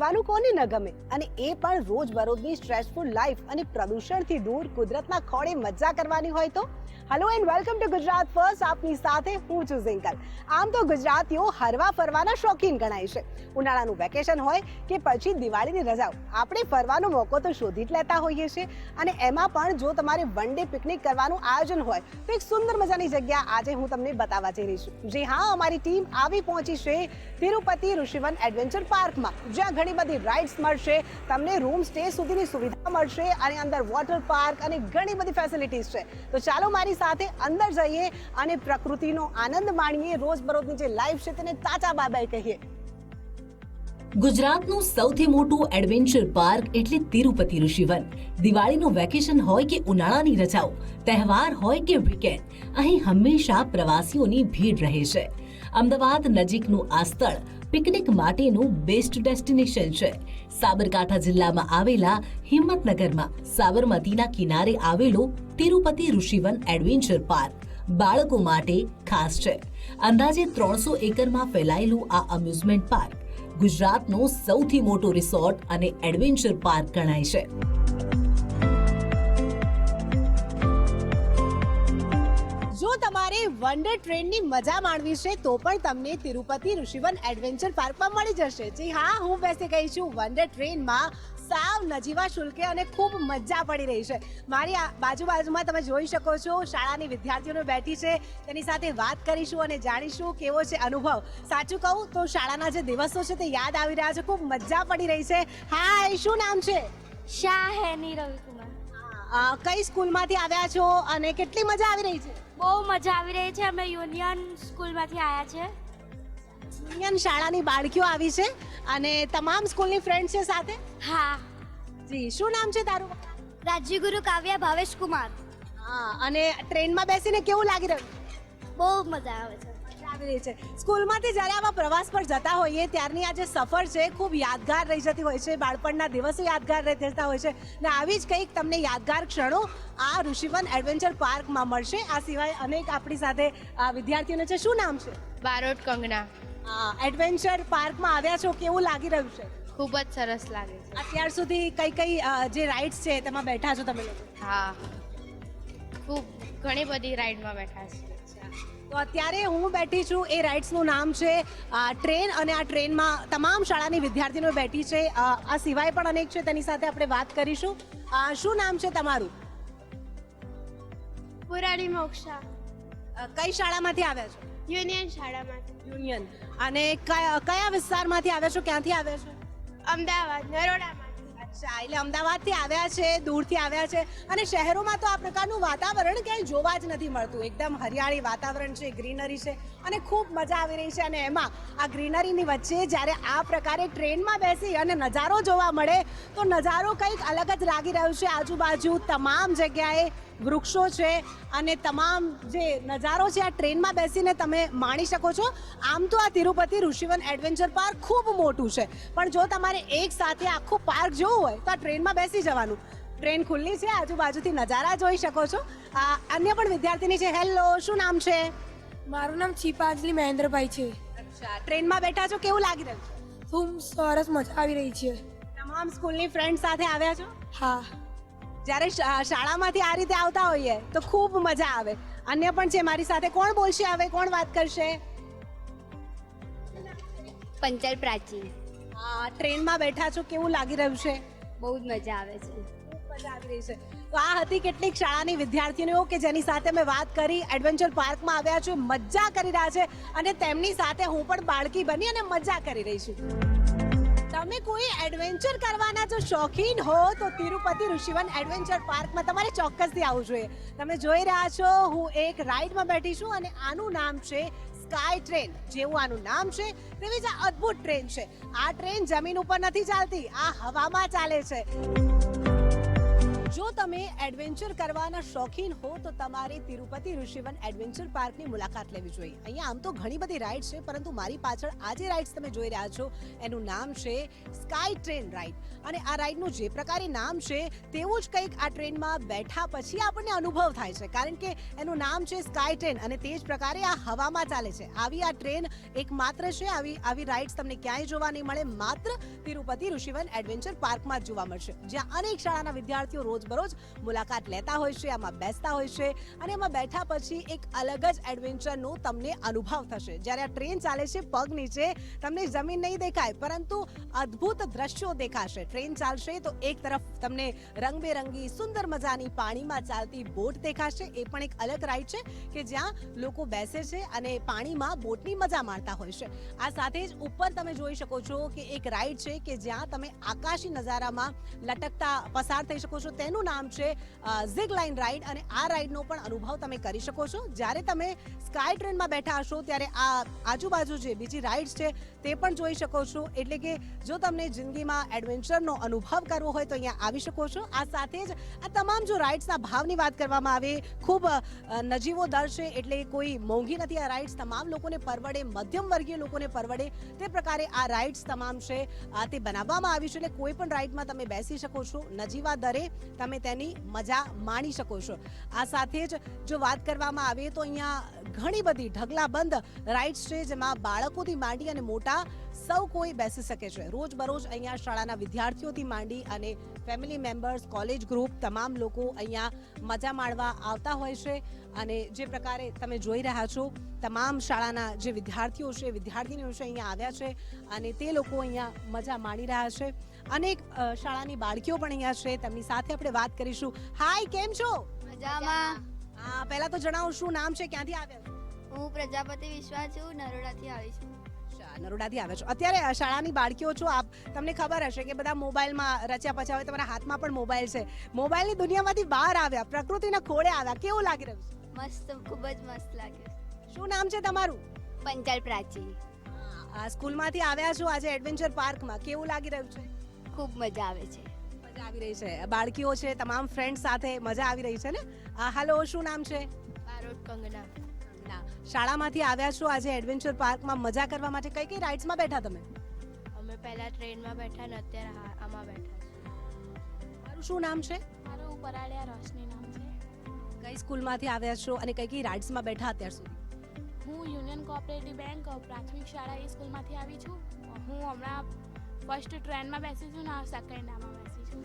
ફરવાનું કોને ન ગમે? અને એ પણ રોજબરોજની સ્ટ્રેસફુલ લાઈફ અને પ્રદૂષણથી દૂર કુદરતના ખોળે મજા કરવાની હોય તો? Hello and welcome to Gujarat first આપની સાથે હું છું ઝિંકલ આમ તો ગુજરાતીઓ હરવા ફરવાના શોખીન ગણાય છે. ઉનાળાનું વેકેશન હોય કે પછી દિવાળીની રજાઓ આપણે ફરવાનો મોકો તો શોધી જ લેતા હોઈએ છીએ. અને એમાં પણ જો તમારે વન ડે પિકનિક કરવાનું આયોજન હોય, તો એક સુંદર મજાની જગ્યા આજે હું તમને બતાવવા જઈ રહી છું. જી હા, અમારી ટીમ આવી પહોંચી છે તિરુપતિ ઋષિવન એડવેન્ચર પાર્કમાં જ્યાં ઘણી બધી રાઇડ્સ મળશે, તમને રૂમ સ્ટે સુધીની સુવિધા મળશે અને અંદર વોટર પાર્ક અને ઘણી બધી ફેસિલિટીઝ છે. તો ચાલો મારી સાથે અંદર જઈએ અને પ્રકૃતિનો આનંદ માણીએ. રોજબરોજની જે લાઈફ છે તેને તાચા બાબાઈ કહીએ. ગુજરાતનું સૌથી મોટું એડવેન્ચર પાર્ક એટલે તિરુપતિ ઋષિવન. દિવાળીનું વેકેશન હોય કે ઉનાળાની રજાઓ, તહેવાર હોય કે વીકેન્ડ અહીં હંમેશા પ્રવાસીઓની ભીડ રહે છે. અમદાવાદ નજીકનું આ સ્થળ પિકનિક માટેનું બેસ્ટ ડેસ્ટિનેશન છે. સાબરકાંઠા જિલ્લામાં આવેલા હિંમતનગરમાં સાબરમતીના કિનારે આવેલો તિરુપતિ ઋષિવન એડવેન્ચર પાર્ક બાળકો માટે ખાસ છે. અંદાજે ત્રણસો એકરમાં ફેલાયેલું આ અમ્યુઝમેન્ટ પાર્ક ગુજરાતનો સૌથી મોટો રિસોર્ટ અને એડવેન્ચર પાર્ક ગણાય છે. તમારે વન્ડર ટ્રેનની મજા માણવી છે તો પણ તમને તિરુપતિ ઋષિવન એડવેન્ચર પાર્કમાં મળી જશે. જી હા હું વેસે ગઈ છું વન્ડર ટ્રેનમાં. સાવ નજીવા શુલ્કે અને ખૂબ મજા પડી રહી છે. મારી બાજુ બાજુમાં તમે જોઈ શકો છો શાળાની વિદ્યાર્થીઓને બેઠી છે તેની સાથે વાત કરીશું અને જાણીશું કેવો છે અનુભવ. સાચું કહું તો શાળાના જે દિવસો છે તે યાદ આવી રહ્યા છે ખૂબ મજા પડી રહી છે. હા શું નામ છે? શાહ હેની રવિકુમાર કઈ સ્કૂલમાંથી આવ્યા છો અને કેટલી મજા આવી રહી છે? બહુ મજા આવી રહી છે. અમે યુનિયન સ્કૂલમાંથી આવ્યા છે. યુનિયન શાળાની બાળકીઓ આવી છે અને તમામ સ્કૂલની ફ્રેન્ડ છે સાથે? હા. જી શું નામ છે તારું? રાજ્યગુરુ કાવ્યા ભાવેશ કુમાર. હા અને ટ્રેનમાં બેસીને કેવું લાગી રહ્યું? બહુ મજા આવે છે. આવી રહી છે. સ્કૂલમાંથી જ્યારે આવા પ્રવાસ પર જતા હોઈએ ત્યારની આ જે સફર છે ખૂબ યાદગાર રહી જતી હોય છે. બાળપણના દિવસો યાદગાર રહી જતા હોય છે. ને આવી જ કંઈક તમને યાદગાર ક્ષણો આ ઋષિવન એડવેન્ચર પાર્કમાં મળશે. આ સિવાય અનેક આપણી સાથે આ વિદ્યાર્થીઓને છે. શું નામ છે? બારોટ કંગના. એડવેન્ચર પાર્કમાં આવ્યા છો. કેવું લાગી રહ્યું છે? ખૂબ જ સરસ લાગે છે. અત્યાર સુધી કઈ કઈ જે રાઇડ્સ છે તેમાં બેઠા છો તમે લોકો? હા. ખૂબ ઘણી બધી રાઇડમાં બેઠા છે તો અત્યારે હું બેઠી છું એ રાઇડ્સનું નામ છે ટ્રેન અને આ ટ્રેનમાં તમામ શાળાની વિદ્યાર્થીઓ બેઠી છે. આ સિવાય પણ અનેક છે તેની સાથે આપણે વાત કરીશું. શું નામ છે તમારું? પુરાણી મોક્ષા. કઈ શાળામાંથી આવ્યા છો? યુનિયન શાળામાંથી. યુનિયન. અને કયા કયા વિસ્તારમાંથી આવ્યા છો? ક્યાંથી આવ્યા છો? અમદાવાદ નરોડામાંથી અચ્છા, એટલે અમદાવાદથી આવ્યા છે, દૂરથી આવ્યા છે અને શહેરોમાં તો આ પ્રકારનું વાતાવરણ ક્યાંય જોવા જ નથી મળતું. એકદમ હરિયાળી વાતાવરણ છે, ગ્રીનરી છે અને ખૂબ મજા આવી રહી છે અને એમાં આ ગ્રીનરીની વચ્ચે જ્યારે આ પ્રકારે ટ્રેનમાં બેસી અને નજારો જોવા મળે, તો નજારો કંઈક અલગ જ લાગી રહ્યો છે. આજુબાજુ તમામ જગ્યાએ વૃક્ષો છે અને તમામ જે નજારો છે આ ટ્રેનમાં બેસીને તમે માણી શકો છો. આમ તો આ તિરુપતિ ઋષિવન એડવેન્ચર પાર્ક ખૂબ મોટું છે પણ જો તમારે એક સાથે આખું પાર્ક જોવું હોય તો આ ટ્રેનમાં બેસી જવાનું. ટ્રેન ખુલ્લી છે આજુબાજુથી નજારા જોઈ શકો છો. આ અન્ય પણ વિદ્યાર્થીની છે. હેલો શું નામ છે? મારું નામ છીપાંજલી મહેન્દ્રભાઈ છે. અચ્છા ટ્રેનમાં બેઠા છો કેવું લાગી રહ્યું છે? ખૂબ સરસ મજા આવી રહી છે. તમામ સ્કૂલની ફ્રેન્ડ સાથે આવ્યા છો? હા. જ્યારે શાળામાંથી આ રીતે આવતા હોઈએ તો ખૂબ મજા આવે. અન્ય પણ છે મારી સાથે કોણ બોલશે હવે? કોણ વાત કરશે? પંચર પ્રાચી ટ્રેનમાં બેઠા છો કેવું લાગી રહ્યું છે? બહુ જ મજા આવે છે. મજા આવી રહી છે. તો આ હતી કેટલીક શાળાની વિદ્યાર્થીનીઓ કે જેની સાથે મેં વાત કરી એડવેન્ચર પાર્કમાં આવ્યા છું મજા કરી રહ્યા છે અને તેમની સાથે હું પણ બાળકી બની અને મજા કરી રહી છું. તમે કોઈ એડવેન્ચર કરવાના જો શોખીન હો, તો તિરુપતિ ઋષિવન એડવેન્ચર પાર્કમાં તમારે ચોક્કસથી આવવું જોઈએ. તમે જોઈ રહ્યા છો, હું એક રાઈડમાં બેઠી છું અને આનું નામ છે સ્કાય ટ્રેન જેવું આનું નામ છે તેવી જ અદ્ભુત ટ્રેન છે. આ ટ્રેન જમીન ઉપર નથી ચાલતી, આ હવામાં ચાલે છે. જો તમે એડવેન્ચર કરવાના શોખીન હો, તો તમારે તિરુપતિ ઋષિવન એડવેન્ચર પાર્કની મુલાકાત લેવી જોઈએ. અહીંયા આમ તો ઘણી બધી રાઇડ્સ છે, પરંતુ મારી પાછળ આ જે રાઇડ્સ તમે જોઈ રહ્યા છો. એનું નામ છે સ્કાય ટ્રેન રાઇડ અને આ રાઇડનું જે પ્રકારે નામ છે, તેવું જ કંઈક આ ટ્રેનમાં બેઠા પછી આપણને અનુભવ થાય છે. કારણ કે એનું નામ છે સ્કાય ટ્રેન અને તે જ પ્રકારે આ હવામાં ચાલે છે. આવી આ ટ્રેન એકમાત્ર છે, આવી આવી રાઇડ્સ તમને ક્યાંય જોવા નહીં મળે, માત્ર તિરુપતિ ઋષિવન એડવેન્ચર પાર્કમાં જ જોવા મળશે. જ્યાં અનેક શાળાના વિદ્યાર્થીઓ રોજબરોજ મુલાકાત લેતા હોય છે, આમાં બેસતા હોય છે અને એમાં બેઠા પછી એક અલગ જ એડવેન્ચરનો તમને અનુભવ થશે. જ્યારે આ ટ્રેન ચાલે છે પગ નીચે, તમને જમીન નહીં દેખાય, પરંતુ અદ્ભુત દ્રશ્યો દેખાશે. ટ્રેન ચાલશે તો એક તરફ તમને રંગબેરંગી, સુંદર મજાની પાણીમાં ચાલતી બોટ દેખાશે. એ પણ એક અલગ રાઈડ છે કે જ્યાં લોકો બેસે છે અને પાણીમાં બોટની મજા માણતા હોય છે. આ સાથે જ ઉપર તમે જોઈ શકો છો કે એક રાઈડ છે કે જ્યાં તમે આકાશી નજારામાં લટકતા પસાર થઈ શકો છો. તેનું નામ છે ઝિગ લાઇન રાઇડ અને આ રાઇડનો પણ અનુભવ તમે કરી શકો છો. જ્યારે તમે સ્કાય ટ્રેનમાં બેઠા હશો, ત્યારે આ આજુબાજુ જે બીજી રાઇડ્સ છે, તે પણ જોઈ શકો છો. એટલે કે જો તમને જિંદગીમાં એડવેન્ચરનો અનુભવ કરવો હોય તો અહીંયા આવી શકો છો. આ સાથે જ આ તમામ જો રાઇડ્સના ભાવની વાત કરવામાં આવે, ખૂબ નજીવો દર છે, એટલે કોઈ મોંઘી નથી. આ રાઇડ્સ તમામ લોકોને પરવડે, મધ્યમ વર્ગીય લોકોને પરવડે. તે પ્રકારે આ રાઇડ્સ તમામ છે તે બનાવવામાં આવી છે. એટલે કોઈ પણ રાઇડમાં તમે બેસી શકો છો. નજીવા દરે તમે તેની મજા માણી શકો છો. આ સાથે જ જો વાત કરવામાં આવે તો અહીંયા ઘણી બધી ઢગલાબંધ રાઇડ્સ છે જેમાં બાળકોથી માંડી અને મોટા સૌ કોઈ બેસી શકે છે. રોજબરોજ અહીંયા શાળાના વિદ્યાર્થીઓથી માંડી અને ફેમિલી મેમ્બર્સ કોલેજ ગ્રુપ તમામ લોકો અહીંયા મજા માણવા આવતા હોય છે અને જે પ્રકારે તમે જોઈ રહ્યા છો, તમામ શાળાના જે વિદ્યાર્થીઓ છે, વિદ્યાર્થીનીઓ છે અહીંયા આવ્યા છે અને તે લોકો અહીંયા મજા માણી રહ્યા છે. અનેક શાળાની બાળકીઓ પણ અહીંયા છે. તેમની સાથે આપણે વાત કરીશું. હાય કેમ છો? મજામાં. હા પહેલા તો જણાવો શું નામ છે ક્યાંથી આવ્યા હું પ્રજાપતિ વિશ્વા છું નરોડાથી આવી છું. નરોડાથી આવ્યા છો. અત્યારે શાળાની બાળકીઓ છો આપ તમને ખબર હશે કે બધા મોબાઈલમાં રચ્યા પચ્યા હોય તમારા હાથમાં પણ મોબાઈલ છે. મોબાઈલની દુનિયામાંથી બહાર આવ્યા પ્રકૃતિના ખોળે આવ્યા. કેવું લાગી રહ્યું છે? મસ્ત ખૂબ જ મસ્ત લાગે શું નામ છે તમારું? પંચાલ પ્રાચી આ સ્કૂલમાંથી આવ્યા છો આજે એડવેન્ચર પાર્કમાં. કેવું લાગી રહ્યું છે? ખૂબ મજા આવે છે. મજા આવી રહી છે. બાળકીઓ છે તમામ ફ્રેન્ડ સાથે મજા આવી રહી છે ને? હાલો શું નામ છે? બારોટ કંગના. શાળામાંથી આવ્યા છો આજે એડવેન્ચર પાર્કમાં મજા કરવા માટે. કઈ કઈ રાઇડ્સમાં બેઠા તમે? અમે પહેલા ટ્રેનમાં બેઠા ને અત્યારે આમાં બેઠા મારું શું નામ છે? મારું પરાળિયા રોશની નામ છે. કઈ સ્કૂલમાંથી આવ્યા છો અને કઈ કઈ રાઇડ્સમાં બેઠા અત્યાર સુધી? હું યુનિયન કોઓપરેટિવ બેંક પ્રાથમિક શાળા એ સ્કૂલમાંથી આવી છું. હું હમણાં ફર્સ્ટ ટ્રેનમાં બેસી છું ને સેકન્ડ આમાં બેસી છું.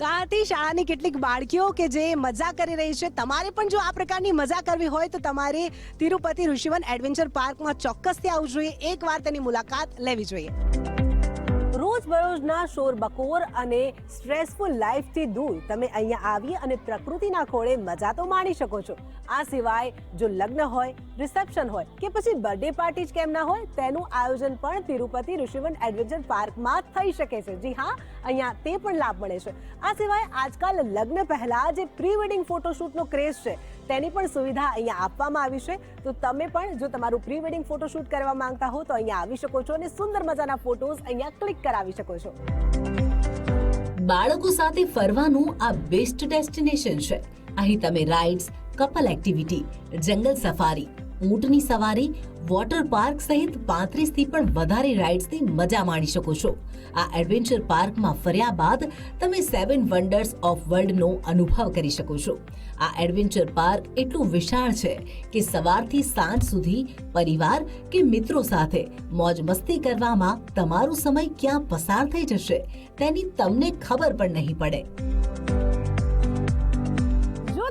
તો શાળાની કેટલીક બાળકીઓ કે જે મજા કરી રહી છે, તમારે પણ જો આ પ્રકારની મજા કરવી હોય તો તમારે તિરુપતિ ઋષિવન એડવેન્ચર પાર્કમાં ચોક્કસથી આવવું જોઈએ. એકવાર તેની મુલાકાત લેવી જોઈએ. રોજબરોજના શોર બકોર અને સ્ટ્રેસફુલ લાઈફથી દૂર. તમે અહીંયા આવી અને પ્રકૃતિના ખોળે મજા તો માણી શકો છો. આ સિવાય જો લગ્ન હોય રિસેપ્શન હોય કે પછી બર્થડે પાર્ટી જ કેમ ના હોય, તેનું આયોજન પણ તિરુપતિ ઋષિવન એડવેન્ચર પાર્કમાં થઈ શકે છે. જી હા, અહીંયા તે પણ લાભ મળે છે. આ સિવાય આજકાલ લગ્ન પહેલા જે પ્રી વેડિંગ ફોટોશૂટનો ક્રેઝ છે. તેની પણ સુવિધા અહીંયા આપવામાં આવી છે. તો તમે પણ જો તમારું પ્રી વેડિંગ ફોટોશૂટ કરવા માંગતા હો, તો અહીંયા આવી શકો છો અને સુંદર મજાના ફોટોઝ અહીંયા ક્લિક કરાવી શકો છો. બાળકો સાથે ફરવાનું આ બેસ્ટ ડેસ્ટિનેશન છે. અહીં તમે rides, couple activity, jungle safari ઊંટની સવારી વોટર પાર્ક સહિત પાંત્રીસથી પણ વધારે રાઇડ્સની મજા માણી શકો છો. આ એડવેન્ચર પાર્કમાં ફર્યા બાદ તમે સેવન વન્ડર્સ ઓફ વર્લ્ડનો અનુભવ કરી શકો છો. આ એડવેન્ચર પાર્ક એટલું વિશાળ છે કે સવારથી સાંજ સુધી પરિવાર કે મિત્રો સાથે મોજ મસ્તી કરવામાં તમારો સમય ક્યાં પસાર થઈ જશે તેની તમને ખબર પણ નહીં પડે.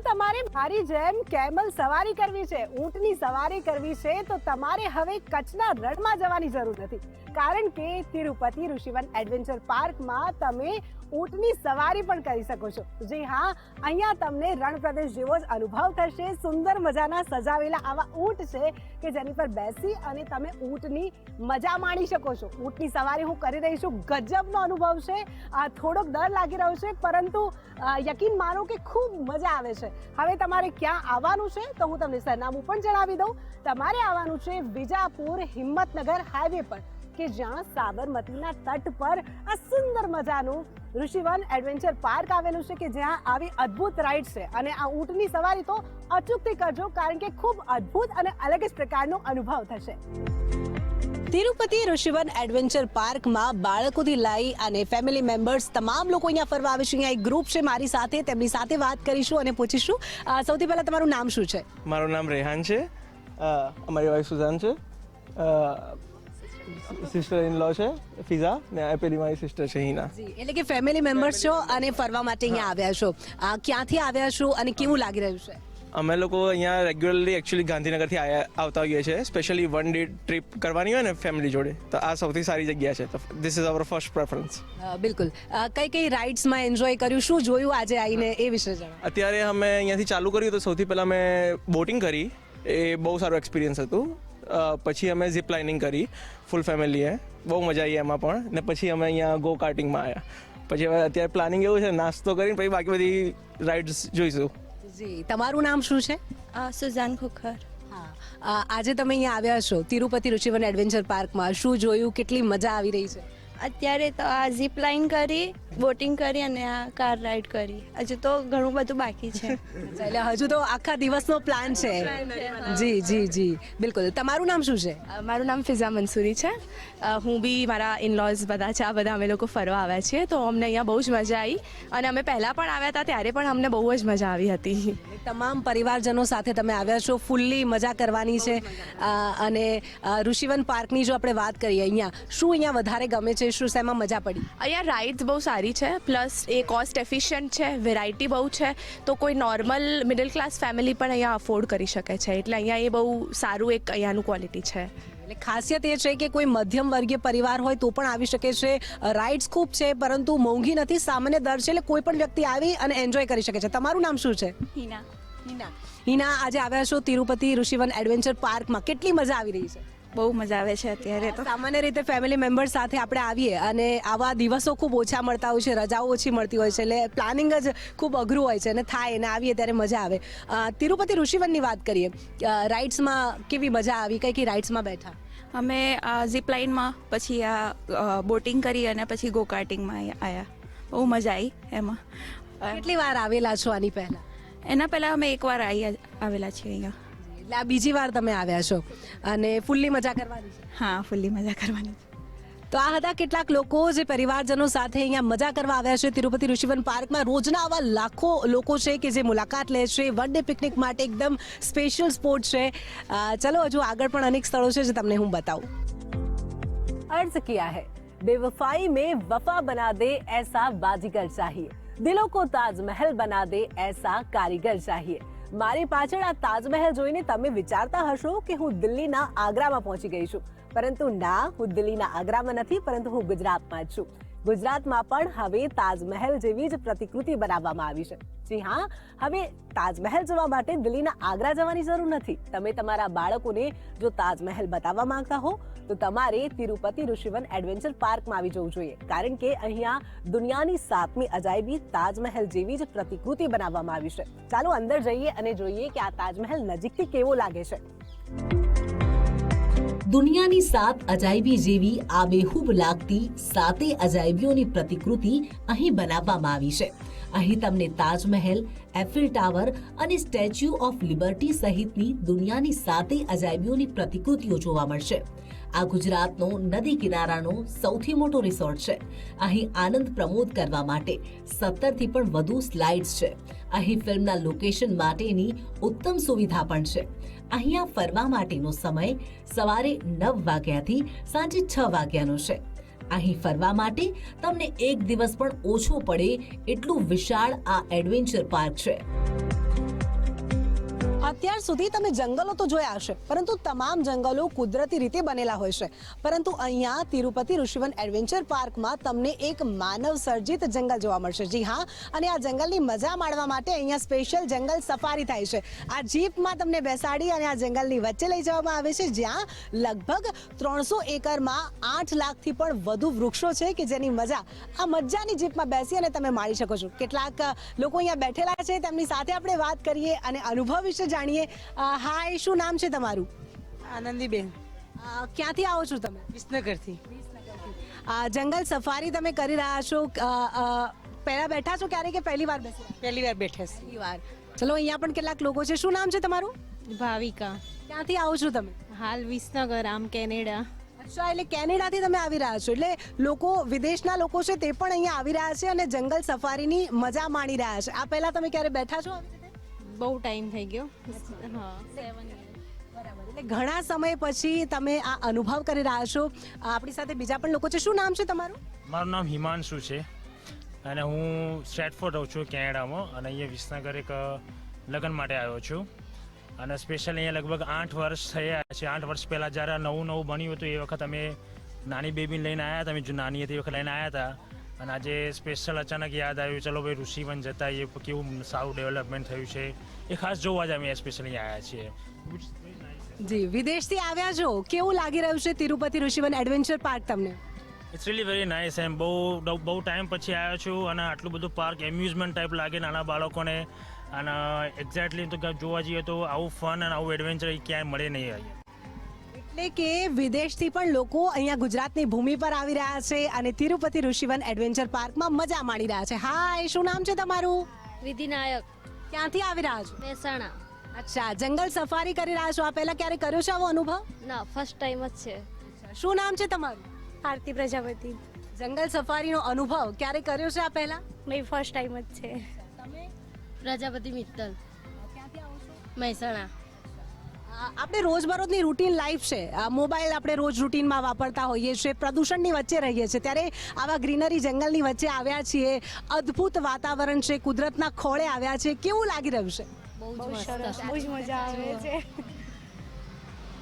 તમારે મારી જેમ કેમલ સવારી કરવી છે, ઊંટની સવારી કરવી છે, તો તમારે હવે કચ્છના રણમાં જવાની જરૂર નથી. કારણ કે તિરુપતિ ઋષિવન એડવેન્ચર પાર્કમાં તમે ઊંટની સવારી પણ કરી શકો છો. જી હા, અહીંયા તમને રણ પ્રદેશ જેવો જ અનુભવ થશે. સુંદર મજાના સજાવેલા આવા ઊંટ છે કે જેની પર બેસી અને તમે ઊંટની મજા માણી શકો છો. ઊંટની સવારી હું કરી રહી છું. ગજબનો અનુભવ છે. આ થોડોક ડર લાગી રહ્યો છે, પરંતુ યકીન માનો કે ખૂબ મજા આવે છે. હવે તમારે ક્યાં આવવાનું છે તો હું તમને સરનામું પણ જણાવી દઉં. તમારે આવવાનું છે વિજાપુર હિંમતનગર હાઈવે પર, કે જ્યાં સાબરમતીના તટ પર આ સુંદર મજાનું ઋષિવન એડવેન્ચર પાર્ક આવેલું છે કે જ્યાં આવી અદ્ભુત રાઇડ્સ છે. અને આ ઊંટની સવારી તો અચૂકથી કરજો કારણ કે ખૂબ અદ્ભુત અને અલગ જ પ્રકારનો અનુભવ થશે. તિરુપતિ ઋષિવન એડવેન્ચર પાર્કમાં બાળકોથી લઈ અને ફેમિલી મેમ્બર્સ તમામ લોકો અહીંયા ફરવા આવે છે. અહીંયા એક ગ્રુપ છે મારી સાથે તેમની સાથે વાત કરીશું અને પૂછીશું. સૌથી પહેલાં તમારું નામ શું છે? મારું નામ રેહાન છે. અમારી વાઈફ સુઝાન છે. સિસ્ટર ઇન લો છે ફિઝા ને આ પેલી મારી સિસ્ટર છે હિના. એટલે કે ફેમિલી મેમ્બર્સ છો અને ફરવા માટે અહીંયા આવ્યા છો. આ ક્યાંથી આવ્યા છો અને કેવું લાગી રહ્યું છે? અમે લોકો અહીંયા રેગ્યુલરલી એકચ્યુઅલી ગાંધીનગરથી આવતા હોઈએ છીએ. સ્પેશિયલી વન ડે ટ્રીપ કરવાની હોય ને ફેમિલી જોડે તો આ સૌથી સારી જગ્યા છે. તો this is our first preference બિલકુલ. કઈ કઈ રાઇડ્સમાં એન્જોય કર્યું? શું જોયું આજે આવીને એ વિશે જણાવો અત્યારે અમે અહીંયાથી ચાલુ કર્યું તો સૌથી પહેલાં અમે બોટિંગ કરી. એ બહુ સારું એક્સપિરિયન્સ હતું. પછી અમે ઝીપ લાઇનિંગ કરી. ફૂલ ફેમિલીએ બહુ મજા આવી એમાં પણ. ને પછી અમે અહીંયા ગો કાર્ટિંગમાં આવ્યા પછી હવે અત્યારે પ્લાનિંગ એવું છે નાસ્તો કરીને પછી બાકી બધી રાઇડ્સ જોઈશું. જી. તમારું નામ શું છે? સુઝાન ખુખર. આજે તમે અહીંયા આવ્યા છો તિરુપતિ રુચિવન એડવેન્ચર પાર્કમાં શું જોયું? કેટલી મજા આવી રહી છે? અત્યારે તો આ ઝીપ લાઇન કરી બોટિંગ કરી અને આ કાર રાઈડ કરી. હજુ તો ઘણું બધું બાકી છે. એટલે હજુ તો આખા દિવસનો પ્લાન છે. જી જી જી. બિલકુલ. તમારું નામ શું છે? મારું નામ ફિઝા મંસૂરી છે. હું બી મારા ઇનલોઝ બધા છે આ બધા અમે લોકો ફરવા આવ્યા છીએ. તો અમને અહીંયા બહુ જ મજા આવી અને અમે પહેલાં પણ આવ્યા હતા ત્યારે પણ અમને બહુ જ મજા આવી હતી. તમામ પરિવારજનો સાથે તમે આવ્યા છો ફૂલ્લી મજા કરવાની છે. અને ઋષિવન પાર્કની જો આપણે વાત કરીએ અહીંયા શું અહીંયા વધારે ગમે છે શું શેમાં મજા પડી? અહીંયા રાઇડ્સ બહુ સારી છે પ્લસ એ કોસ્ટ એફિશિયન્ટ છે વેરાયટી બહુ છે તો કોઈ નોર્મલ મિડલ ક્લાસ ફેમિલી પણ અહીંયા અફોર્ડ કરી શકે છે. એટલે અહીંયા એ બહુ સારું એક અહીંયાનું ક્વોલિટી છે. એટલે ખાસિયત એ છે કે કોઈ મધ્યમ વર્ગીય પરિવાર હોય તો પણ આવી શકે છે. રાઇડ્સ ખૂબ છે પરંતુ મોંઘી નથી સામાન્ય દર છે એટલે કોઈ પણ વ્યક્તિ આવી અને એન્જોય કરી શકે છે. તમારું નામ શું છે? હિના. હિના. હિના આજે આવ્યા છો તિરુપતિ ઋષિવન એડવેન્ચર પાર્કમાં કેટલી મજા આવી રહી છે? બહુ મજા આવે છે અત્યારે તો. સામાન્ય રીતે ફેમિલી મેમ્બર સાથે આપણે આવીએ અને આવા દિવસો ખૂબ ઓછા મળતા હોય છે રજાઓ ઓછી મળતી હોય છે એટલે પ્લાનિંગ જ ખૂબ અઘરું હોય છે અને થાય અને આવીએ ત્યારે મજા આવે. તિરુપતિ ઋષિવનની વાત કરીએ. રાઇડ્સમાં કેવી મજા આવી? કઈ કઈ રાઇડ્સમાં બેઠા? અમે ઝીપ લાઇનમાં પછી આ બોટિંગ કરી અને પછી ગોકાર્ટિંગમાં આવ્યા બહુ મજા આવી એમાં. કેટલી વાર આવેલા છો આની પહેલાં? એના પહેલાં અમે એકવાર આવી આવેલા છીએ અહીંયા. એટલે આ બીજી વાર તમે આવ્યા છો અને ફૂલ્લી મજા કરવાની છે હા ફૂલ્લી મજા કરવાની તો આ હતા કેટલાક લોકો જે પરિવારજનો સાથે અહીંયા મજા કરવા આવ્યા છે તિરુપતિ ઋષિવન પાર્કમાં રોજના આવા લાખો લોકો છે કે જે મુલાકાત લે છે વન ડે પિકનિક માટે એકદમ સ્પેશિયલ સ્પોટ છે અ, ચલો હજુ આગળ પણ અનેક સ્થળો છે જે તમને હું બતાવું अर्ज किया है बेवफाई में वफा बना दे ऐसा बाजीगर चाहिए दिलों को ताजमहल बना दे ऐसा कारीगर चाहिए મારી પાછળ આ તાજમહેલ જોઈને તમે વિચારતા હશો કે હું દિલ્હીના આગ્રામાં પહોંચી ગઈ છું. પરંતુ ના, હું દિલ્હીના આગ્રામાં નથી, પરંતુ હું ગુજરાતમાં જ છું. ગુજરાતમાં પણ હવે તાજમહેલ જેવી જ પ્રતિકૃતિ બનાવવામાં આવી છે. જી હા, હવે તાજમહેલ જોવા માટે દિલ્હીના આગ્રા જવાની જરૂર નથી. તમે તમારા બાળકોને જો તાજમહેલ બતાવવા માંગતા હો, તો તમારે તિરુપતિ ઋષિવન એડવેન્ચર પાર્કમાં આવી જવું જોઈએ. કારણ કે અહીંયા દુનિયાની સાતમી અજાયબી તાજમહેલ જેવી જ પ્રતિકૃતિ બનાવવામાં આવી છે. ચાલો અંદર જઈએ અને જોઈએ કે આ તાજમહેલ નજીકથી કેવો લાગે છે. દુનિયાની સાત અજાયબી જેવી આબેહૂબ લાગતી સાતે અજાયબીઓની પ્રતિકૃતિ અહીં બનાવવામાં આવી છે. અહીં તમને તાજમહેલ, એફિલ ટાવર અને સ્ટેચ્યુ ઓફ લિબર્ટી સહિતની દુનિયાની સાતે અજાયબીઓની પ્રતિકૃતિઓ જોવા મળશે. આ ગુજરાતનો નદી કિનારાનો સૌથી મોટો રિસોર્ટ છે. અહીં આનંદ પ્રમોદ કરવા માટે સત્તરથી પણ વધુ સ્લાઇડ્સ છે. અહીં ફિલ્મના લોકેશન માટેની ઉત્તમ સુવિધા પણ છે. અહીંયા ફરવા માટેનો સમય સવારે નવ વાગ્યાથી સાંજે છ વાગ્યાનો છે. અહીં ફરવા માટે તમને એક દિવસ પણ ઓછો પડે એટલું વિશાળ આ એડવેન્ચર પાર્ક છે. અત્યાર સુધી તમે જંગલો તો જોયા હશે, પરંતુ તમામ જંગલો કુદરતી રીતે બનેલા હોય છે. પરંતુ અહીંયા તિરુપતિ ઋષિવન એડવેન્ચર પાર્કમાં તમને એક માનવ સર્જિત જંગલ જોવા મળશે. જી હા, અને આ જંગલની મજા માણવા માટે અહીંયા સ્પેશિયલ જંગલ સફારી થાય છે. આ જીપમાં તમને બેસાડી અને આ જંગલની વચ્ચે લઈ જવામાં આવે છે, જ્યાં લગભગ ત્રણસો એકરમાં આઠ લાખથી પણ વધુ વૃક્ષો છે કે જેની મજા આ મજાની જીપમાં બેસી અને તમે માણી શકો છો. કેટલાક લોકો અહીંયા બેઠેલા છે, તેમની સાથે આપણે વાત કરીએ અને અનુભવ વિશે જાણીએ. અ, હાય શું નામ છે તમારું? આનંદીબેન. ક્યાંથી આવો છો તમે? વિસનગરથી. આ જંગલ સફારી તમે કરી રહ્યા છો. પહેલા બેઠા છો ક્યારે કે પહેલી વાર બેસી પહેલી વાર બેઠા પહેલી વાર. ચલો અહીંયા પણ કેટલાક લોકો છે. શું નામ છે તમારું? ભાવિકા. ક્યાંથી આવો છો તમે? હાલ વિસનગર આમ કેનેડા. અચ્છા એટલે કેનેડાથી તમે આવી રહ્યા છો. એટલે લોકો વિદેશના લોકો છે તે પણ અહીંયા આવી રહ્યા છે અને જંગલ સફારીની મજા માણી રહ્યા છે. આ પહેલા તમે ક્યારે બેઠા છો? બહુ ટાઈમ થઈ ગયો. હા. સેવન એટલે ઘણા સમય પછી તમે આ અનુભવ કરી રહ્યા છો. આપણી સાથે બીજા પણ લોકો છે. શું નામ છે તમારું? મારું નામ હિમાંશુ છે. અને હું સ્ટ્રેટફોર્ડ રહું છું કેનેડામાં. અને અહીંયા વિસનગર એક લગ્ન માટે આવ્યો છું. અને સ્પેશિયલ અહીંયા લગભગ આઠ વર્ષ થયા છે. આઠ વર્ષ પહેલાં જ્યારે નવું નવું બન્યું હતું એ વખત અમે નાની બેબીને લઈને આવ્યા હતા. અમે નાની હતી એ વખત લઈને આવ્યા હતા. અને આજે સ્પેશિયલ અચાનક યાદ આવ્યું ચલો ભાઈ ઋષિવન જતા એ કેવું સારું ડેવલપમેન્ટ થયું છે. એ ખાસ જોવા જ અમે સ્પેશિયલી આવ્યા છીએ. જી વિદેશથી આવ્યા છો કેવું લાગી રહ્યું છે તિરુપતિ ઋષિવન એડવેન્ચર પાર્ક તમને? ઇટ્સ રિયલી વેરી નાઇસ એમ. બહુ બહુ ટાઈમ પછી આવ્યો છું અને આટલું બધું પાર્ક એમ્યુઝમેન્ટ ટાઈપ લાગે નાના બાળકોને. અને એક્ઝેક્ટલી તો જોવા જઈએ તો આવું ફન અને આવું એડવેન્ચર ક્યાંય મળે નહીં અહીંયા. એટલે કે વિદેશથી પણ લોકો અહીંયા ગુજરાતની ભૂમિ પર આવી રહ્યા છે અને તિરુપતિ ઋષિવન એડવેન્ચર પાર્કમાં મજા માણી રહ્યા છે. હાય શું નામ છે તમારું? વિધિનાયક ક્યાંથી આવી રહ્યા છો? મહેસાણા. અચ્છા જંગલ સફારી કરી રહ્યા છો. આ પહેલા ક્યારે કર્યો છે આવો અનુભવ? ના ફર્સ્ટ ટાઈમ જ છે. શું નામ છે તમારું? આરતી પ્રજાપતિ. જંગલ સફારીનો અનુભવ ક્યારે કર્યો છે આ પહેલા? નહીં ફર્સ્ટ ટાઈમ જ છે. તમે? પ્રજાપતિ મિત્તલ. આવો છો? મહેસાણા. આપણે રોજબરોજની રૂટીન લાઈફ છે. મોબાઈલ આપણે રોજ રૂટીનમાં વાપરતા હોઈએ છીએ, પ્રદૂષણની વચ્ચે રહીએ છીએ. ત્યારે આવા ગ્રીનરી જંગલની વચ્ચે આવ્યા છીએ, અદ્ભુત વાતાવરણ છે, કુદરતના ખોળે આવ્યા છે કેવું લાગી રહ્યું છે? બહુ જ મજા આવે છે.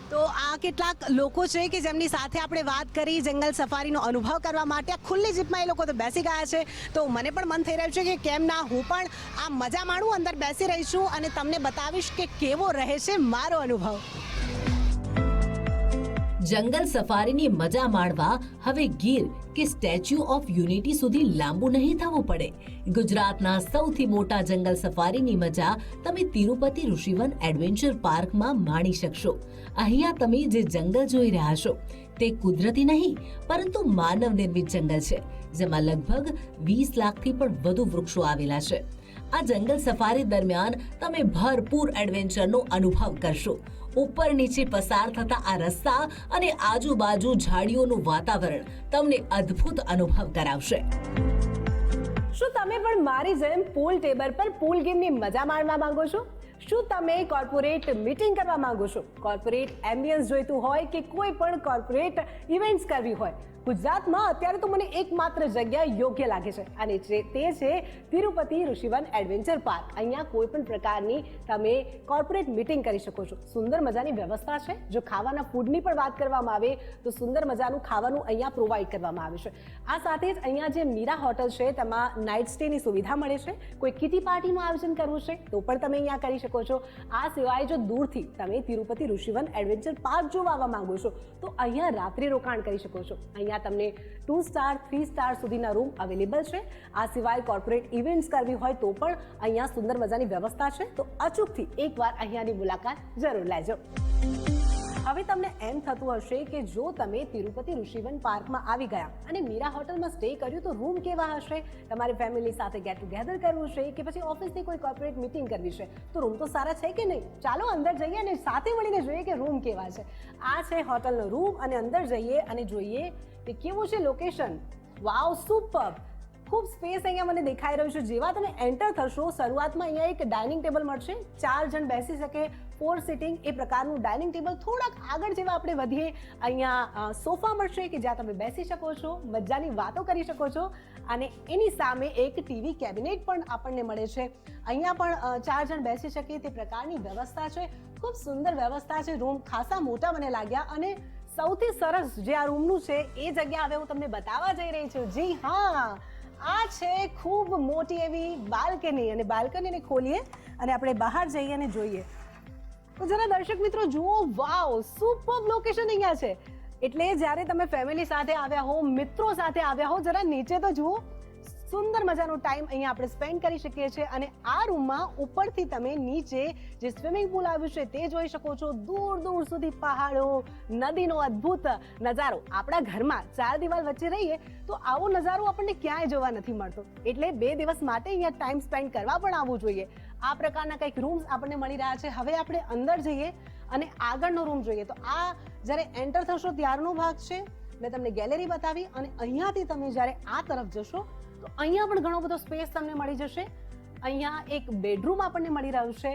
તો આ કેટલાક લોકો છે કે જેમની સાથે આપણે વાત કરી જંગલ સફારીનો અનુભવ કરવા માટે, આ ખુલ્લી જીપમાં એ લોકો તો બેસી ગયા છે. તો મને પણ મન થઈ રહ્યું છે કે કેમ ના, હું પણ આ મજા માણું અંદર બેસી રહી છું અને તમને બતાવીશ કે કેવો રહે છે મારો અનુભવ. જંગલ સફારીની મજા માણવા હવે ગીર કે સ્ટેચ્યુ ઓફ યુનિટી સુધી લાંબુ નહીં થવું પડે. ગુજરાતના સૌથી મોટા જંગલ સફારીની મજા તમે તિરુપતિ ઋષિવન એડવેન્ચર પાર્કમાં માણી શકશો. અહીંયા તમે જે જંગલ જોઈ રહ્યા છો, તે કુદરતી નહીં, પરંતુ માનવ નિર્મિત જંગલ છે, જેમાં લગભગ વીસ લાખથી પણ વધુ વૃક્ષો આવેલા છે. આ જંગલ સફારી દરમિયાન તમે ભરપૂર એડવેન્ચરનો અનુભવ કરશો. ઉપર નીચે પસાર થતા આ રસ્તા અને આજુબાજુ ઝાડીઓનું વાતાવરણ તમને અદ્ભુત અનુભવ કરાવશે. શું તમે પણ મારી જેમ પૂલ ટેબલ પર પૂલ ગેમની મજા માણવા માંગો છો? શું તમે કોર્પોરેટ મીટિંગ કરવા માંગો છો? કોર્પોરેટ એમ્બિયન્સ જોઈતું હોય કે કોઈ પણ કોર્પોરેટ ઇવેન્ટ્સ કરવી હોય? ગુજરાતમાં અત્યારે તો મને એકમાત્ર જગ્યા યોગ્ય લાગે છે. અને જે- તે છે તિરુપતિ ઋષિવન એડવેન્ચર પાર્ક અહીંયા કોઈ પણ પ્રકારની તમે કોર્પોરેટ મીટિંગ કરી શકો છો. સુંદર મજાની વ્યવસ્થા છે. જો ખાવાના ફૂડની પણ વાત કરવામાં આવે, તો સુંદર મજાનું ખાવાનું અહીંયા પ્રોવાઈડ કરવામાં આવે છે. આ સાથે જ અહીંયા જે મીરા હોટલ છે, તેમાં નાઇટ સ્ટેની સુવિધા મળે છે. કોઈ કિટી પાર્ટીનું આયોજન કરવું છે, તો પણ તમે અહીંયા કરી શકો છો. આ સિવાય જો દૂરથી તમે તિરુપતિ ઋષિવન એડવેન્ચર પાર્ક જોવા આવવા માંગો છો, તો અહીંયા રાત્રિ રોકાણ કરી શકો છો. અહીંયા તમને ટુ સ્ટાર થ્રી સ્ટાર સુધીના રૂમ અવેલેબલ છે. આ સિવાય કોર્પોરેટ ઇવેન્ટ્સ કરવી હોય તો પણ અહીંયા સુંદર મજાની વ્યવસ્થા છે. તો અચૂકથી એકવાર અહીંયાની મુલાકાત જરૂર લેજો. હવે તમને એમ થતું હશે કે જો તમે તિરુપતિ ઋષિવન પાર્કમાં આવી ગયા અને મીરા હોટલમાં સ્ટે કર્યું તો રૂમ કેવા હશે? તમારી ફેમિલી સાથે ગેટ ટુગેધર કરવું છે કે પછી ઓફિસની કોઈ કોર્પોરેટ મિટિંગ કરવી છે? તો રૂમ તો સારા છે કે નહીં? ચાલો અંદર જઈએ અને સાથે મળીને જોઈએ કે રૂમ કેવા છે. આ છે હોટલનો રૂમ અને અંદર જઈએ અને જોઈએ કે કેવું છે લોકેશન વાવ સુપર ખૂબ સ્પેસ અહીંયા મને દેખાઈ રહ્યું છે. જેવા તમે એન્ટર થશો, શરૂઆતમાં અહીંયા એક ડાઇનિંગ ટેબલ મળશે. ચાર જણ બેસી શકે. ફોર સિટિંગ એ પ્રકારનું ડાઇનિંગ ટેબલ થોડાક આગળ જેવા આપણે વધીએ. અહીંયા સોફા મળશે કે જ્યાં તમે બેસી શકો છો, મજાની વાતો કરી શકો છો. અને એની સામે એક ટીવી કેબિનેટ પણ આપણને મળે છે. અહીંયા પણ ચાર જણ બેસી શકે તે પ્રકારની વ્યવસ્થા છે. ખૂબ સુંદર વ્યવસ્થા છે. રૂમ ખાસા મોટા મને લાગ્યા અને સૌથી સરસ જે આ રૂમનું છે, એ જગ્યા હવે હું તમને બતાવવા જઈ રહી છું. જી હા. આ છે ખૂબ મોટી એવી બાલ્કની અને બાલ્કનીને ખોલીએ અને આપણે બહાર જઈએ અને જોઈએ. તો જરા દર્શક મિત્રો, જુઓ, વાવ સુપર લોકેશન અહીંયા છે. એટલે જ્યારે તમે ફેમિલી સાથે આવ્યા હો, મિત્રો સાથે આવ્યા હો, જરા નીચે તો જુઓ. સુંદર મજાનો ટાઈમ અહીંયા આપણે સ્પેન્ડ કરી શકીએ છીએ અને આ રૂમમાં ઉપરથી તમે નીચે જે સ્વિમિંગ પુલ આવ્યું છે તે જોઈ શકો છો. દૂર દૂર સુધી પહાડો, નદીનો અદ્ભુત નજારો. આપણા ઘરમાં ચાર દિવાલ વચ્ચે રહીએ તો આવો નજારો આપણને ક્યાંય જોવા નથી મળતો. એટલે બે દિવસ માટે અહીંયા ટાઈમ સ્પેન્ડ કરવા પણ આવવું જોઈએ. આ પ્રકારના કંઈક રૂમ્સ આપણને મળી રહ્યા છે. હવે આપણે અંદર જઈએ અને આગળનો રૂમ જોઈએ. તો આ જ્યારે એન્ટર થશો ત્યારનો ભાગ છે. મેં તમને ગેલેરી બતાવી અને અહીંયાથી તમે જ્યારે આ તરફ જશો તો અહીંયા પણ ઘણો બધો સ્પેસ તમને મળી જશે. અહીંયા એક બેડરૂમ આપણને મળી રહ્યું છે,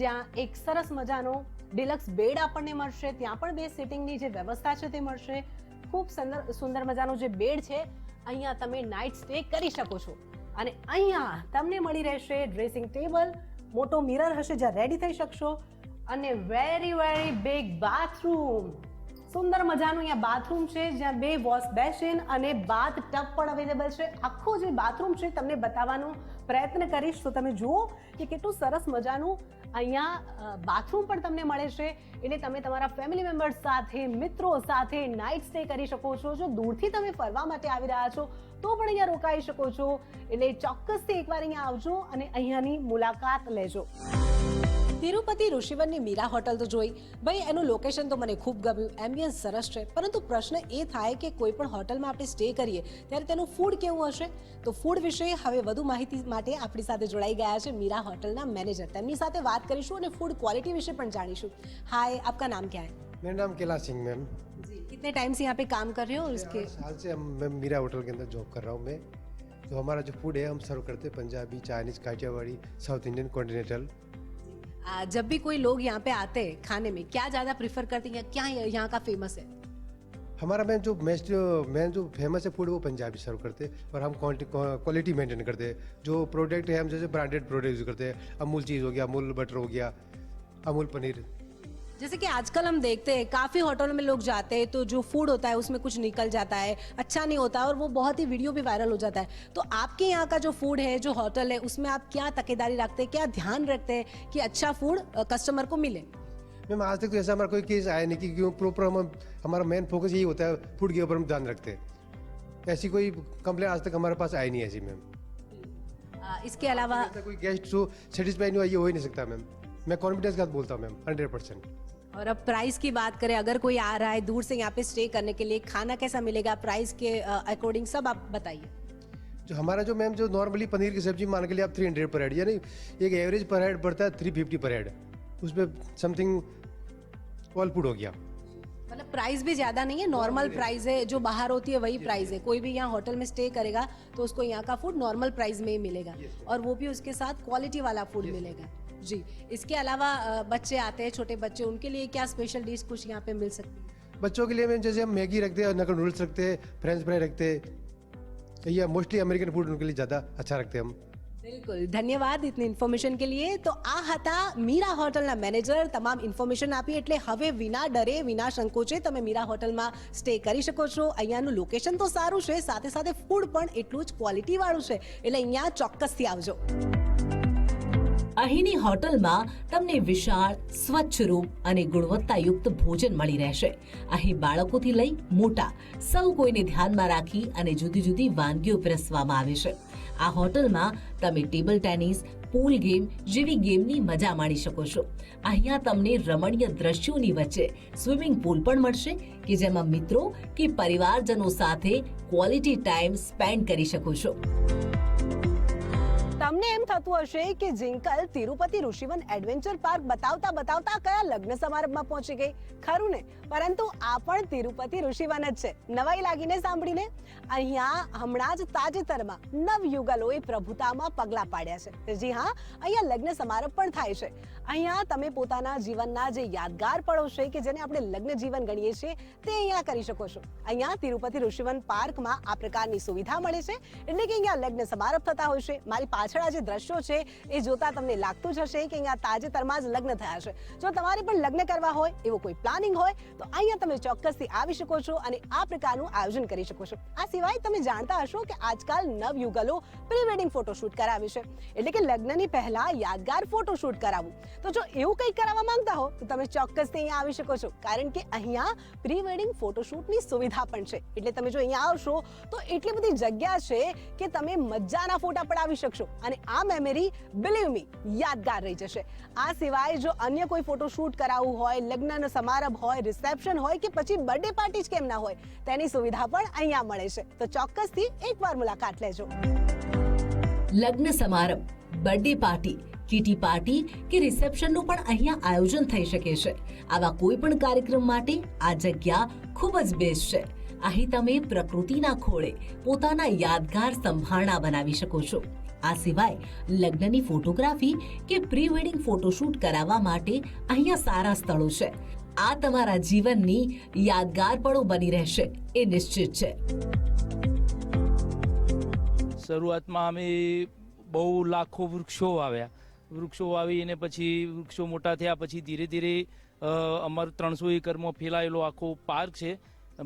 જ્યાં એક સરસ મજાનો ડિલક્સ બેડ આપણને મળશે. ત્યાં પણ બે સિટિંગની જે વ્યવસ્થા છે તે મળશે. ખૂબ સુંદર સુંદર મજાનો જે બેડ છે, અહીંયા તમે નાઇટ સ્ટે કરી શકો છો. અને અહીંયા તમને મળી રહેશે ડ્રેસિંગ ટેબલ મોટો મિરર હશે જ્યાં રેડી થઈ શકશો. અને વેરી વેરી બિગ બાથરૂમ સુંદર મજાનું અહીંયા બાથરૂમ છે, જ્યાં બે વોશ બેસિન અને બાથ ટબ પણ અવેલેબલ છે. આખો જે બાથરૂમ છે, તમને બતાવવાનો પ્રયત્ન કરીશ. તો તમે જુઓ કે કેટલું સરસ મજાનું અહીંયા બાથરૂમ પણ તમને મળે છે. એટલે તમે તમારા ફેમિલી મેમ્બર્સ સાથે, મિત્રો સાથે નાઇટ સ્ટે કરી શકો છો. જો દૂરથી તમે ફરવા માટે આવી રહ્યા છો, તો પણ અહીંયા રોકાઈ શકો છો. એટલે ચોક્કસથી એકવાર અહીંયા આવજો અને અહીંયાની મુલાકાત લેજો. તિરુપતિ ઋષિવનની મીરા હોટલ તો જોઈ ભાઈ એનું લોકેશન તો મને ખૂબ ગમ્યું એમ્બિયન્સ સરસ છે પરંતુ પ્રશ્ન એ થાય કે કોઈ પણ હોટલમાં આપણે સ્ટે કરીએ ત્યારે તેનું ફૂડ કેવું હશે તો ફૂડ વિશે હવે વધુ માહિતી માટે આપણી સાથે જોડાઈ ગયા છે મીરા હોટલના મેનેજર તેમની સાથે વાત કરીશું અને ફૂડ ક્વોલિટી વિશે પણ જાણીશું हाय आपका नाम क्या है मेरा नाम कैलाश सिंह मैम जी कितने टाइम से यहाँ पे काम कर रहे हो इसके आठ साल से हम मैं मीरा होटल के अंदर जॉब कर रहा हूँ मैं तो हमारा जो फूड है हम सर्व करते हैं Punjabi Chinese Kathiawadi south Indian continental आ, जब भी कोई लोग यहाँ पे आते हैं खाने में, क्या ज़्यादा प्रीफर करते हैं क्या यहाँ का फ़ेमस है? हमारा मैम जो मेस्ट मेन जो फ़ेमस है फ़ूड वो पंजाबी सर्व करते हैं और हम क्वालिटी मेंटेन करते हैं। जो प्रोडक्ट है, हम जैसे ब्रांडेड प्रोडक्ट यूज़ करते हैं। अमूल चीज़ हो गया, अमूल बटर हो गया, अमूल पनीर। जैसे कि आजकल हम देखते हैं काफ़ी होटलों में लोग जाते हैं तो जो फ़ूड होता है उसमें कुछ निकल जाता है अच्छा नहीं होता और वो बहुत ही वीडियो भी वायरल हो जाता है। तो आपके यहाँ का जो फ़ूड है जो होटल है उसमें आप क्या तकेदारी रखते हैं क्या ध्यान रखते हैं कि अच्छा फ़ूड कस्टमर को मिले? मैम आज तक तो ऐसा हमारा कोई केस आया नहीं क्योंकि प्रॉपर हम हमारा मेन फोकस यही होता है फ़ूड के ऊपर हम ध्यान रखते हैं। ऐसी कोई कंप्लेन आज तक हमारे पास आई नहीं ऐसी मैम। इसके अलावा कोई गेस्ट जो सेटिस्फाई नहीं हुआ ये हो ही नहीं सकता मैम। मैं कॉन्फिडेंस के साथ बोलता हूँ मैम हंड्रेड परसेंट और अब प्राइस की बात करें अगर कोई आ रहा है दूर से यहाँ पे स्टे करने के लिए खाना कैसा मिलेगा प्राइस के अकॉर्डिंग सब आप बताइए। जो हमारा जो मैम जो नॉर्मली पनीर की सब्ज़ी मान के लिए आप थ्री हंड्रेड पर हेड यानी एक एवरेज पर हेड पड़ता है थ्री फिफ्टी पर हेड उस पर समथिंग ऑल फ़ूड हो गया। मतलब प्राइस भी ज़्यादा नहीं है नॉर्मल प्राइस है जो बाहर होती है वही प्राइस है। कोई भी यहाँ होटल में स्टे करेगा तो उसको यहाँ का फ़ूड नॉर्मल प्राइस में ही मिलेगा। और वो भी उसके साथ क्वालिटी वाला फ़ूड मिलेगा। जी इसके अलावा अ, बच्चे आते हैं छोटे बच्चे उनके लिए क्या स्पेशल डिश कुछ यहाँ पे मिल सकती है बच्चों के लिए मैम जैसे हम मैगी रखते हैं नकल नूडल्स रखते हैं फ्रेंच फ्राई रखते हैं ये मोस्टली अमेरिकन फूड उनके लिए ज़्यादा अच्छा रखते हैं हम બિલકુલ ધન્યવાદ ઇતની ઇન્ફોર્મેશન કે લીએ તો આ હતા મીરા હોટલના મેનેજર તમામ ઇન્ફોર્મેશન આપી એટલે હવે વિના ડરે વિના સંકોચે તમે મીરા હોટલમાં સ્ટે કરી શકો છો અહીંયાનું લોકેશન તો સારું છે સાથે સાથે ફૂડ પણ એટલું જ ક્વોલિટીવાળું છે એટલે અહીંયા ચોક્કસથી આવજો અહીંની હોટલમાં તમને વિશાળ, સ્વચ્છ રૂમ અને ગુણવત્તાયુક્ત ભોજન મળી રહેશે. અહીં બાળકોથી લઈ મોટા, સૌ કોઈને ધ્યાનમાં રાખી અને જુદી જુદી વાનગીઓ પીરસવામાં આવે છે. આ હોટલમાં તમે ટેબલ ટેનિસ, પૂલ ગેમ જેવી ગેમની મજા માણી શકો છો. અહીંયા તમને રમણીય દ્રશ્યોની વચ્ચે સ્વિમિંગ પૂલ પણ મળશે કે જેમાં મિત્રો કે પરિવારજનો સાથે ક્વોલિટી ટાઈમ સ્પેન્ડ કરી શકો છો. તમને એમ થતું હશે કે જિંકલ તિરુપતિ ઋષિવન એડવેન્ચર પાર્ક બતાવતા બતાવતા કયા લગ્ન સમારંભમાં પહોંચી ગઈ? ખરું ને? પરંતુ આ પણ તિરુપતિ ઋષિવન જ છે. નવાઈ લાગીને સાંભળીને? અહીંયા હમણાં જ તાજેતરમાં નવયુગલોએ પ્રભુતામાં પગલાં પાડ્યા છે. જી હા, અહીંયા લગ્ન સમારંભ પણ થાય છે. અહીંયા તમે પોતાના જીવનના જે યાદગાર પળો છે કે જેને આપણે લગ્ન જીવન ગણીએ છીએ, તે અહીંયા કરી શકો છો. અહીંયા તિરુપતિ ઋષિવન પાર્કમાં આ પ્રકારની સુવિધા મળે છે. એટલે કે અહીંયા લગ્ન સમારંભ થતા હોય છે. મારી પાછળ આ જે દ્રશ્યો છે, એ જોતા તમને લાગતું જ હશે કે અહીંયા તાજેતરમાં જ લગ્ન થયા છે. જો તમારે પણ લગ્ન કરવા હોય, એવો કોઈ પ્લાનિંગ હોય, તો અહીંયા તમે ચોક્કસથી આવી શકો છો અને આ પ્રકારનું આયોજન કરી શકો છો. આ સિવાય તમે જાણતા હશો કે આજકાલ નવયુગલો પ્રી વેડિંગ ફોટોશૂટ કરાવે છે. એટલે કે લગ્નની પહેલા યાદગાર ફોટોશૂટ કરાવવું. તો જો એવું કંઈક કરાવવા માંગતા હો, તો તમે ચોક્કસથી અહીંયા આવી શકો છો. કારણ કે અહીંયા પ્રી વેડિંગ ફોટોશૂટની સુવિધા પણ છે. એટલે તમે જો અહીંયા આવશો, તો એટલી બધી જગ્યા છે કે તમે મજાના ફોટા પડાવી શકશો. અને આ મેમરી બિલીવ મી યાદગાર રહી જશે. આ સિવાય જો અન્ય કોઈ ફોટોશૂટ કરાવવું હોય, લગ્નનો સમારંભ હોય રિસેપ્શન હોય કે પછી બર્થડે પાર્ટી જ કેમ ના હોય, તેની સુવિધા પણ અહીંયા મળે છે. તો ચોક્કસથી એકવાર મુલાકાત લેજો. લગ્ન સમારંભ બર્થડે પાર્ટી કીટી પાર્ટી કે રિસેપ્શનનું પણ અહીંયા આયોજન થઈ શકે છે. આવા કોઈ પણ કાર્યક્રમ માટે આ જગ્યા ખૂબ જ બેસ્ટ છે. અહીં તમે પ્રકૃતિના ખોળે પોતાના યાદગાર સંભારણા બનાવી શકો છો. આ સિવાય લગ્નની ફોટોગ્રાફી કે પ્રી વેડિંગ ફોટોશૂટ કરાવવા માટે અહીંયા સારા સ્થળો છે. આ તમારા જીવનની યાદગાર પળો બની રહેશે, એ નિશ્ચિત છે. શરૂઆતમાં અમે બહુ લાખો વૃક્ષો વાવ્યા. વૃક્ષો વાવી અને પછી વૃક્ષો મોટા થયા પછી ધીરે ધીરે અમારું ત્રણસો એકરમાં ફેલાયેલો આખો પાર્ક છે.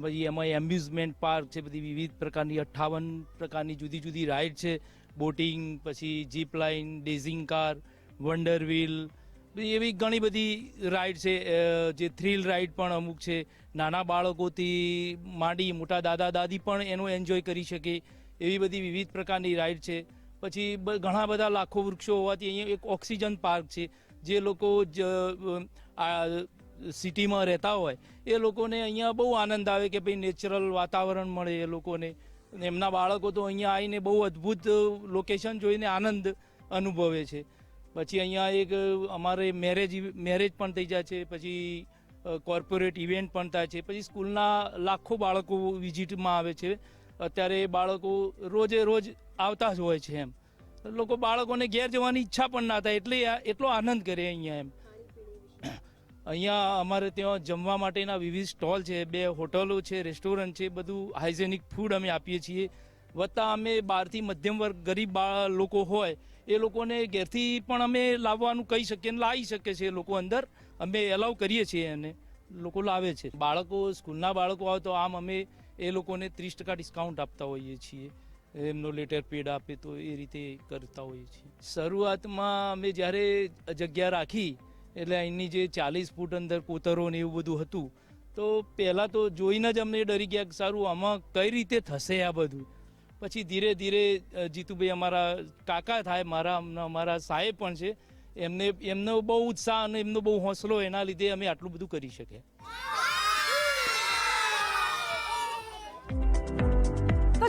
પછી એમાં એમ્યુઝમેન્ટ પાર્ક છે, બધી વિવિધ પ્રકારની, અઠ્ઠાવન પ્રકારની જુદી જુદી રાઇડ છે. બોટિંગ, પછી zip line, dashing car wonder wheel એવી ઘણી બધી રાઇડ છે. જે થ્રિલ રાઇડ પણ અમુક છે. નાના બાળકોથી માંડી મોટા દાદા દાદી પણ એનો એન્જોય કરી શકે એવી બધી વિવિધ પ્રકારની રાઇડ છે. પછી ઘણા બધા લાખો વૃક્ષો હોવાથી અહીંયા એક ઓક્સિજન પાર્ક છે. જે લોકો સિટીમાં રહેતા હોય, એ લોકોને અહીંયા બહુ આનંદ આવે કે ભાઈ નેચરલ વાતાવરણ મળે એ લોકોને. એમના બાળકો તો અહીંયા આવીને બહુ અદ્ભુત લોકેશન જોઈને આનંદ અનુભવે છે. પછી અહીંયા એક અમારે મેરેજ મેરેજ પણ થઈ જાય છે, પછી કોર્પોરેટ ઇવેન્ટ પણ થાય છે. પછી સ્કૂલના લાખો બાળકો વિઝિટમાં આવે છે. અત્યારે બાળકો રોજે રોજ આવતા જ હોય છે એમ. લોકો બાળકોને ઘેર જવાની ઈચ્છા પણ ના થાય, એટલે એટલો આનંદ કરે અહીંયા એમ. અહીંયા અમારે ત્યાં જમવા માટેના વિવિધ સ્ટોલ છે, બે હોટલો છે, રેસ્ટોરન્ટ છે, બધું હાઇજેનિક ફૂડ અમે આપીએ છીએ. વત્તા અમે બહારથી મધ્યમ વર્ગ, ગરીબ બાળ લોકો હોય, એ લોકોને ઘેરથી પણ અમે લાવવાનું કહી શકીએ લાવી શકે છે લોકો અંદર. અમે એલાઉ કરીએ છીએ અને લોકો લાવે છે. બાળકો, સ્કૂલના બાળકો આવે તો આમ અમે એ લોકોને ત્રીસ ટકા ડિસ્કાઉન્ટ આપતા હોઈએ છીએ. એમનો લેટર પેડ આપે તો એ રીતે કરતા હોઈએ છીએ. શરૂઆતમાં અમે જ્યારે જગ્યા રાખી, એટલે અહીંની જે ચાલીસ ફૂટ અંદર કોતરો ને એવું બધું હતું, તો પહેલાં તો જોઈને જ અમને ડરી ગયા કે સારું, આમાં કઈ રીતે થશે આ બધું? પછી ધીરે ધીરે જીતુભાઈ અમારા કાકા થાય, મારા, અમારા સાહેબ પણ છે, એમને, એમનો બહુ ઉત્સાહ અને એમનો બહુ હોંસલો એના લીધે અમે આટલું બધું કરી શક્યા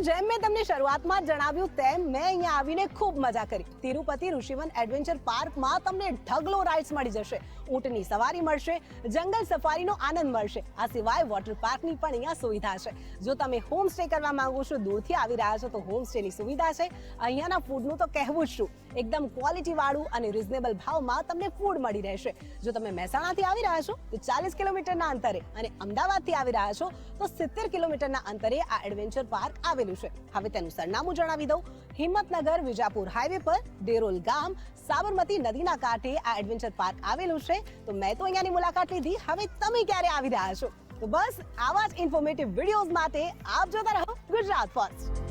જેમ મેં તમને શરૂઆતમાં જણાવ્યું તેમ મેં અહીંયા આવીને ખૂબ મજા કરી. તિરુપતિ ઋષિવન એડવેન્ચર પાર્કમાં તમને ઢગલો રાઇડ્સ મળી જશે. ઊંટની સવારી મળશે, જંગલ સફારીનો આનંદ મળશે. આ સિવાય વોટર પાર્કની પણ અહીંયા સુવિધા છે. જો તમે હોમ સ્ટે કરવા માંગો છો, દૂરથી આવી રહ્યા છો, તો હોમ સ્ટેની સુવિધા છે. અહીંયાના ફૂડનું તો કહેવું જ શું? એકદમ ક્વોલિટી વાળું અને રિઝનેબલ ભાવમાં તમને ફૂડ મળી રહેશે. જો તમે મહેસાણાથી આવી રહ્યા છો, તો ચાલીસ કિલોમીટરના અંતરે અને અમદાવાદથી આવી રહ્યા છો, તો સિત્તેર કિલોમીટરના અંતરે આ એડવેન્ચર પાર્ક આવેલું છે. હવે તેનું સરનામું જણાવી દઉં. હિંમતનગર વિજાપુર હાઈવે પર દેરોલ ગામ, સાબરમતી નદીના કાંઠે આ એડવેન્ચર પાર્ક આવેલું છે. તો મેં તો અહીંયાની મુલાકાત લીધી. હવે તમે ક્યારે આવી રહ્યા છો? તો બસ આવા જ ઇન્ફોર્મેટિવ વિડીયોઝ માટે આપ જોતા રહો ગુજરાત ફર્સ્ટ